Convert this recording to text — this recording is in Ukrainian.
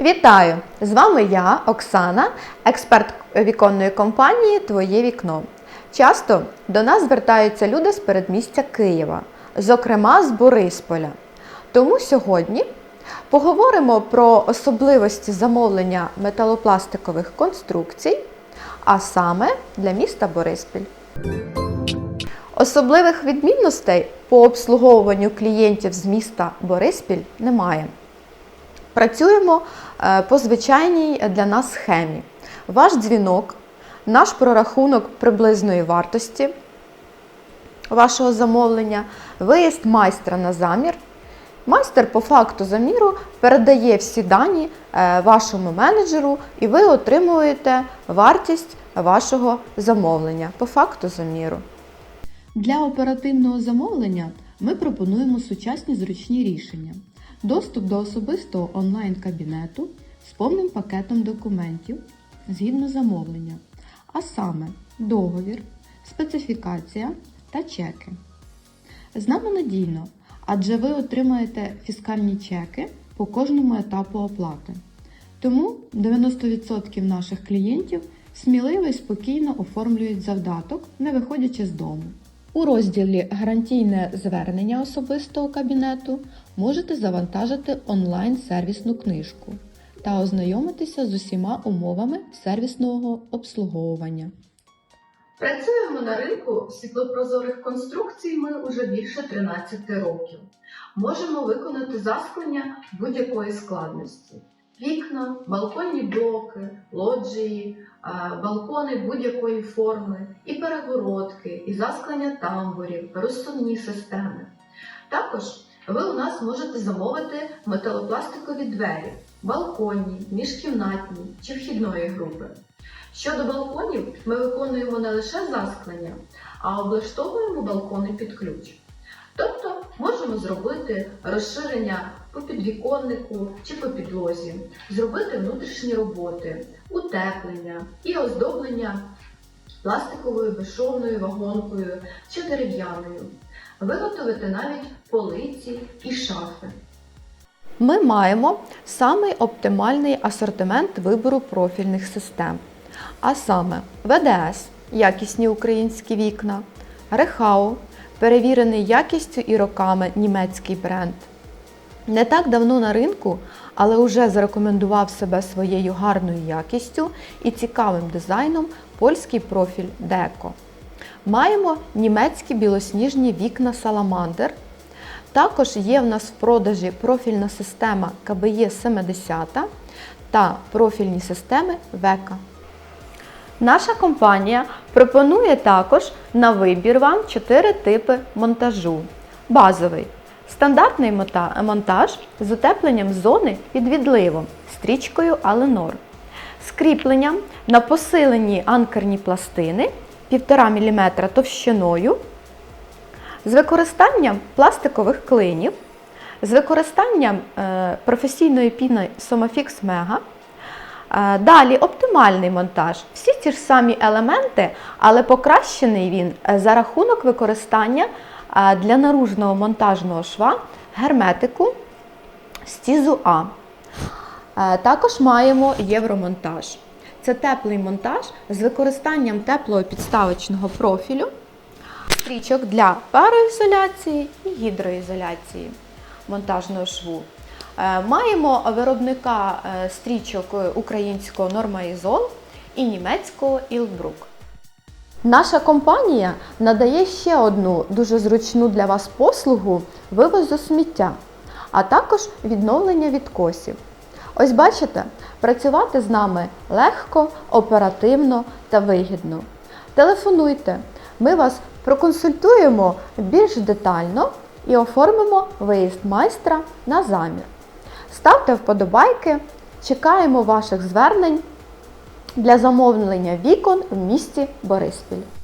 Вітаю! З вами я, Оксана, експерт віконної компанії Твоє вікно. Часто до нас звертаються люди з передмістя Києва, зокрема з Борисполя. Тому сьогодні поговоримо про особливості замовлення металопластикових конструкцій, а саме для міста Бориспіль. Особливих відмінностей по обслуговуванню клієнтів з міста Бориспіль немає. Працюємо е, по звичайній для нас схемі. Ваш дзвінок, наш прорахунок приблизної вартості вашого замовлення, виїзд майстра на замір. Майстер по факту заміру передає всі дані е, вашому менеджеру, і ви отримуєте вартість вашого замовлення по факту заміру. Для оперативного замовлення ми пропонуємо сучасні зручні рішення. Доступ до особистого онлайн-кабінету з повним пакетом документів згідно замовлення, а саме договір, специфікація та чеки. З нами надійно, адже ви отримаєте фіскальні чеки по кожному етапу оплати. Тому 90% наших клієнтів сміливо і спокійно оформлюють завдаток, не виходячи з дому. У розділі Гарантійне звернення особистого кабінету можете завантажити онлайн-сервісну книжку та ознайомитися з усіма умовами сервісного обслуговування. Працюємо на ринку світлопрозорих конструкцій ми уже більше 13 років. Можемо виконати засклення будь-якої складності. Вікна, балконні блоки, лоджії, балкони будь-якої форми, і перегородки, і засклення тамбурів, розсувні системи. Також ви у нас можете замовити металопластикові двері, балконні, міжкімнатні чи вхідної групи. Щодо балконів, ми виконуємо не лише засклення, а облаштовуємо балкони під ключ. Тобто можемо зробити розширення по підвіконнику чи по підлозі, зробити внутрішні роботи, утеплення і оздоблення пластиковою безшовною вагонкою чи дерев'яною, виготовити навіть полиці і шафи. Ми маємо самий оптимальний асортимент вибору профільних систем, а саме ВДС якісні українські вікна, Рехау перевірений якістю і роками німецький бренд. Не так давно на ринку, але вже зарекомендував себе своєю гарною якістю і цікавим дизайном польський профіль Деко. Маємо німецькі білосніжні вікна Salamander. Також є в нас в продажі профільна система КБЄ 70 та профільні системи Века. Наша компанія пропонує також на вибір вам 4 типи монтажу. Базовий стандартний монтаж з утепленням зони під відливом стрічкою Аленор, з кріпленням на посилені анкерні пластини 1,5 мм товщиною, з використанням пластикових клинів, з використанням е, професійної піни Somafix Mega. Е, Далі оптимальний монтаж. Всі ті ж самі елементи, але покращений він е, за рахунок використання для наружного монтажного шва герметику стізу А. Також маємо євромонтаж. Це теплий монтаж з використанням теплого підставочного профілю, стрічок для пароізоляції і гідроізоляції монтажного шву. Е, Маємо виробника е, стрічок українського Нормаізол і німецького Ілбрук. Наша компанія надає ще одну дуже зручну для вас послугу вивозу сміття, а також відновлення відкосів. Ось бачите, працювати з нами легко, оперативно та вигідно. Телефонуйте, ми вас проконсультуємо більш детально і оформимо виїзд майстра на замір. Ставте вподобайки, чекаємо ваших звернень для замовлення вікон в місті Бориспіль.